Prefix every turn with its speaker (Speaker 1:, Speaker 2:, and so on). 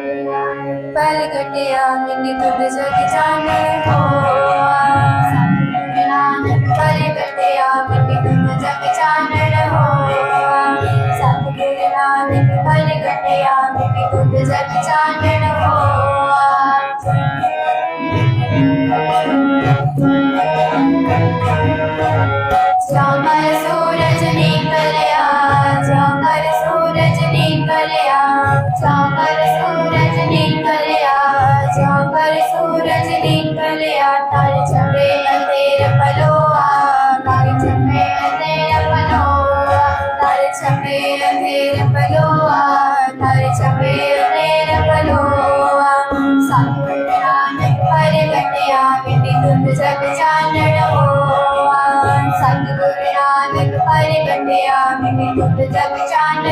Speaker 1: ਪਲ ਘਟਿਆ ਮਿੱਟੀ ਤੁਧ ਜਗ ਜਾਣੇ ਹੋ। ਸਤਿਗੁਰੂ ਨਾਨਕ ਪਲ ਘਟਿਆ ਮਿੱਟੀ ਤੁਧ ਜਗ ਜਾਣਨ ਹੋ। ਸਤਿਗੁਰੂ ਨਾਨਕ ਪਲ ਘਟਿਆ ਮਿੱਟੀ ਤੁਧ ਜਗ ਜਾਣਨ ਆ ਤਾਰ ਚੰਗੇ ਅੰਧੇਰ ਪਲੋਆ ਤਾਰ ਚੰਗੇ ਅੰਧੇਰ ਪਲੋਆ ਤਾਰ ਚੰਗੇ ਅੰਧੇਰ ਪਲੋਆ ਤਾਰ ਚੰਗੇ ਅੰਧੇਰ ਪਲੋਆ ਸਤ ਨਾਨਕ ਪ੍ਰਗਟਿਆ ਮਿੱਟੀ ਤੁੰਦ ਜਗ ਚਾਨਣ ਹੋਆ। ਸਤ ਗੁਰੂ ਨਾਨਕ ਪ੍ਰਗਟਿਆ ਮਿੱਟੀ ਤੁੰਦ ਜਗ ਚਾਨਣ